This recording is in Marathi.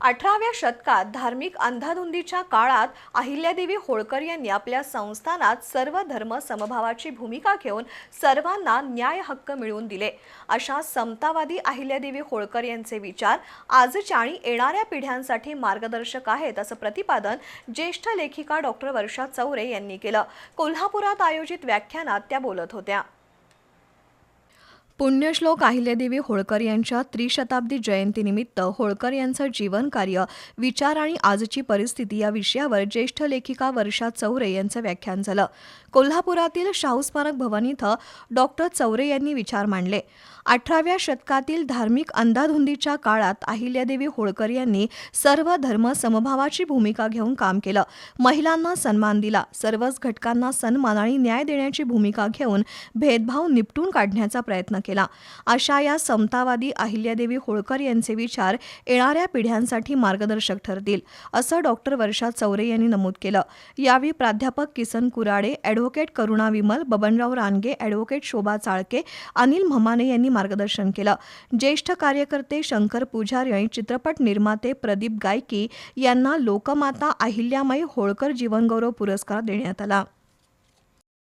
अठराव्या शतकात धार्मिक अंधाधुंदीच्या काळात अहिल्यादेवी होळकर यांनी आपल्या संस्थानात सर्व धर्म समभावाची भूमिका घेऊन सर्वांना न्याय हक्क मिळवून दिले. अशा समतावादी अहिल्यादेवी होळकर यांचे विचार आजच्या आणि येणाऱ्या पिढ्यांसाठी मार्गदर्शक आहेत असं प्रतिपादन ज्येष्ठ लेखिका डॉक्टर वर्षा चौरे यांनी केलं. कोल्हापुरात आयोजित व्याख्यानात त्या बोलत होत्या. पुण्यश्लोक अहिल्यादेवी होळकर यांच्या त्रिशताब्दी जयंतीनिमित्त होळकर यांचं जीवन कार्य विचार आणि आजची परिस्थिती या विषयावर ज्येष्ठ लेखिका वर्षा चौरे यांचं व्याख्यान झालं. कोल्हापुरातील शाहू स्मारक भवन इथं डॉक्टर चौरे यांनी विचार मांडले. अठराव्या शतकातील धार्मिक अंधाधुंदीच्या काळात अहिल्यादेवी होळकर यांनी सर्व धर्म समभावाची भूमिका घेऊन काम केलं. महिलांना सन्मान दिला. सर्वच घटकांना सन्मान आणि न्याय देण्याची भूमिका घेऊन भेदभाव निपटून काढण्याचा प्रयत्न केला. अशा या समतावादी अहिल्यादेवी होळकर यांचे विचार येणाऱ्या पिढ्यांसाठी मार्गदर्शक ठरतील असं डॉक्टर वर्षा चौरे यांनी नमूद केलं. यावेळी प्राध्यापक किसन कुराडे ॲडव्होकेट करुणा विमल बबनराव रानगे ॲडव्होकेट शोभा चाळके अनिल म्हमाने यांनी मार्गदर्शन केलं. ज्येष्ठ कार्यकर्ते शंकर पुजारी आणि चित्रपट निर्माते प्रदीप गायकी यांना लोकमाता अहिल्यामाई होळकर जीवनगौरव पुरस्कार देण्यात आला.